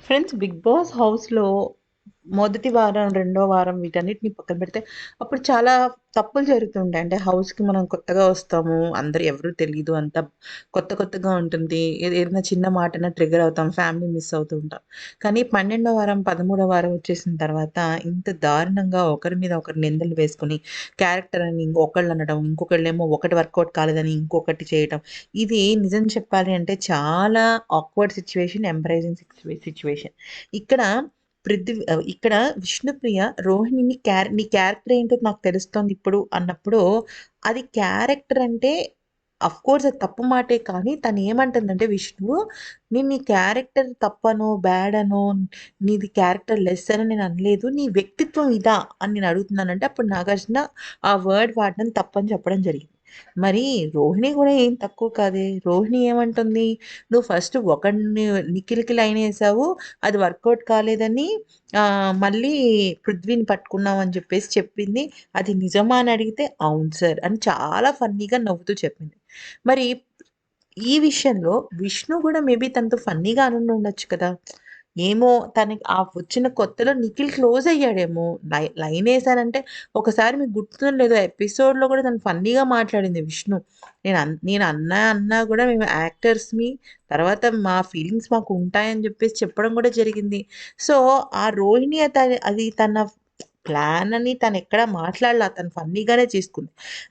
Friends 'big boss' హౌస్‌లో మొదటి వారం, రెండో వారం వీటన్నిటిని పక్కన పెడితే అప్పుడు చాలా తప్పులు జరుగుతుంటాయి. అంటే హౌస్‌కి మనం కొత్తగా వస్తాము. అందరు ఎవరు తెలియదు అంత కొత్త కొత్తగా ఉంటుంది. ఏదైనా చిన్న మాటన ట్రిగర్ అవుతాం. ఫ్యామిలీ మిస్ అవుతూ ఉంటాం. కానీ 12 వారం, 13 వారం వచ్చేసిన తర్వాత ఇంత దారుణంగా ఒకరి మీద ఒకరు నిందలు వేసుకొని క్యారెక్టర్ అని ఒకళ్ళు అనడం, ఇంకొకళ్ళేమో ఒకటి వర్కౌట్ కాలేదని ఇంకొకటి చేయటం. ఇది నిజం చెప్పాలి అంటే చాలా awkward situation embarrassing situation situation. ఇక్కడ పృథ్వీ ఇక్కడ విష్ణుప్రియ రోహిణిని క్యార్ నీ క్యారెక్టర్ ఏంటో నాకు తెలుస్తోంది ఇప్పుడు అన్నప్పుడు అది క్యారెక్టర్ అంటే అఫ్‌కోర్స్ అది తప్పు మాటే కానీ తను ఏమంటుందంటే విష్ణు నేను నీ క్యారెక్టర్ తప్పనో, బ్యాడ్ అనో, నీది క్యారెక్టర్ లెస్ అని నేను అనలేదు. నీ వ్యక్తిత్వం ఇదా అని నేను అడుగుతున్నానంటే అప్పుడు నాగార్జున ఆ వర్డ్ వాడడం తప్పని చెప్పడం జరిగింది. మరి రోహిణి కూడా ఏం తక్కువ కాదే. రోహిణి ఏమంటుంది? నువ్వు ఫస్ట్ ఒకడిని నిఖిల్‌కి లైనేసావు. అది వర్కౌట్ కాలేదని మళ్ళీ పృథ్వీని పట్టుకున్నావు అని చెప్పేసి చెప్పింది. అది నిజమా అని అడిగితే అవును సార్ అని చాలా ఫన్నీగా నవ్వుతూ చెప్పింది. మరి ఈ విషయంలో విష్ణు కూడా మేబీ తనతో ఫన్నీగా అనుండి ఉండొచ్చు కదా! ఏమో తనకి ఆ వచ్చిన కొత్తలో నిఖిల్ క్లోజ్ అయ్యాడేమో! లై లైనేసానంటే ఒకసారి మీకు గుర్తుందో లేదో ఎపిసోడ్‌లో కూడా తను ఫన్నీగా మాట్లాడింది విష్ణు. నేను అన్ నేను అన్నా అన్నా కూడా మేము యాక్టర్స్ని తర్వాత మా ఫీలింగ్స్ మాకు ఉంటాయని చెప్పేసి చెప్పడం కూడా జరిగింది. సో, ఆ రోహిణి అది తన ప్లాన్ అని తను ఎక్కడ మాట్లాడలా. తను ఫన్నీగానే తీసుకుంది.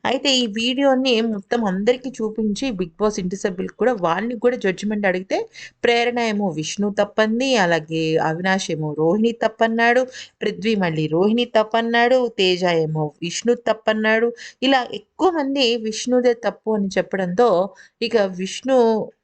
అయితే ఈ వీడియోని మొత్తం అందరికీ చూపించి 'బిగ్ బాస్' ఇంటి సభ్యులకు కూడా వాళ్ళని కూడా జడ్జిమెంట్ అడిగితే ప్రేరణ ఏమో విష్ణు తప్పంది. అలాగే అవినాష్ ఏమో రోహిణి తప్పన్నాడు. పృథ్వీ మళ్ళీ రోహిణి తప్పన్నాడు. తేజ ఏమో విష్ణు తప్పన్నాడు. ఇలా ఎక్కువ మంది విష్ణుదే తప్పు అని చెప్పడంతో ఇక విష్ణు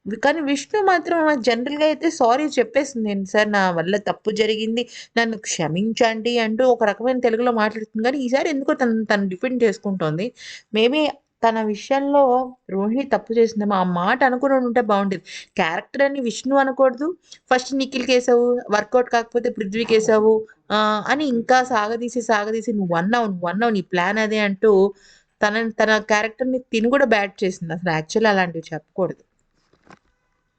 కానీ విష్ణు మాత్రం జనరల్‌గా అయితే సారీ చెప్పేసింది. సార్ నా వల్ల తప్పు జరిగింది. నన్ను క్షమించండి అంటూ ఒక రకమైన తెలుగులో మాట్లాడుతుంది. కానీ ఈసారి ఎందుకో తను తను డిఫెండ్ చేసుకుంటోంది. మేబీ తన విషయంలో రోహిణి తప్పు చేసిందేమో ఆ మాట అనుకుని ఉంటే బాగుంటుంది క్యారెక్టర్ అని విష్ణు అనకూడదు. ఫస్ట్ నిఖిల్‌కేసావు. వర్కౌట్ కాకపోతే పృథ్వీ కేసావు అని ఇంకా సాగదీసి, సాగదీసి నువ్వు అన్నావు నువ్వు అన్నావు నీ ప్లాన్ అదే అంటూ తన తన క్యారెక్టర్‌ని తిని కూడా బ్యాట్ చేసింది. అసలు యాక్చువల్ అలాంటివి చెప్పకూడదు.